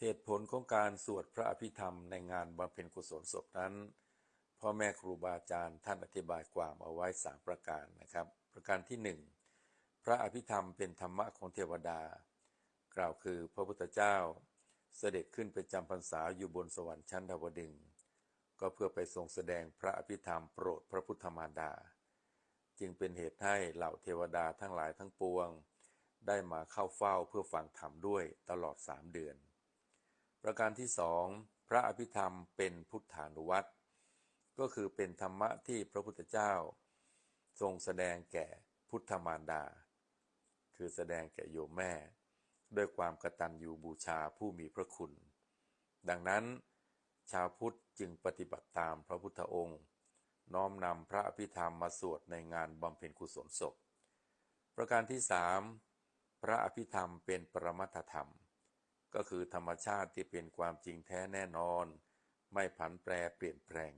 เหตุผลของการสวดพระอภิธรรมในงานบำเพ็ญกุศลศพนั้น พ่อแม่ครูบาอาจารย์ท่านอธิบายความเอาไว้สามประการนะครับ ประการที่หนึ่งพระอภิธรรมเป็นธรรมะของเทวดา กล่าวคือพระพุทธเจ้า เสด็จขึ้นไปจำพรรษาอยู่บนสวรรค์ชั้นดาวดึงก็เพื่อไปทรงแสดงพระอภิธรรมโปรดพระพุทธมารดา จึงเป็นเหตุให้เหล่าเทวดาทั้งหลายทั้งปวง ได้มาเข้าเฝ้าเพื่อฟังธรรมด้วยตลอดสามเดือน ประการที่สองพระอภิธรรมเป็นพุทธานุวัตก็คือเป็นธรรมะที่พระพุทธเจ้า ทรงแสดงแก่พุทธมารดา คือแสดงแก่โยมแม่ ด้วยความกตัญญูบูชาผู้มีพระคุณ ดังนั้นชาวพุทธจึงปฏิบัติตามพระพุทธองค์ น้อมนำพระอภิธรรมมาสวดในงานบำเพ็ญกุศลศพ ประการที่สามพระอภิธรรมเป็นปรมัตธรรม ก็คือธรรมชาติที่เป็นความจริงแท้แน่นอน ไม่ผันแปรเปลี่ยนแปลง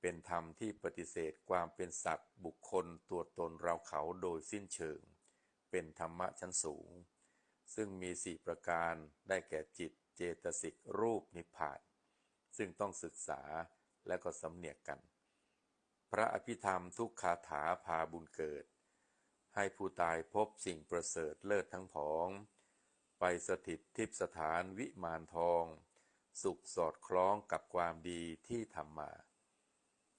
เป็นธรรมที่ปฏิเสธความเป็นสัตว์ บุคคลตัวตนเราเขาโดยสิ้นเชิง เป็นธรรมะชั้นสูง ซึ่งมีสี่ประการได้แก่จิตเจตสิกรูปนิพพาน ซึ่งต้องศึกษาและก็สำเนียกกัน พระอภิธรรมทุกคาถาพาบุญเกิด ให้ผู้ตายพบสิ่งประเสริฐเลิศทั้งผอง ไปสถิตทิพสถานวิมานทอง สุขสอดคล้องกับความดีที่ทำมา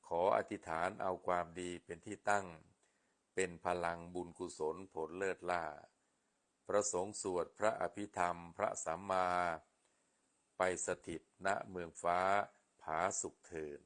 ขออธิษฐานเอาความดีเป็นที่ตั้ง เป็นพลังบุญกุศลผลเลิศล่า ประสงค์สวดพระอภิธรรมพระสัมมา ไปสถิตณเมืองฟ้าผาสุขเทิน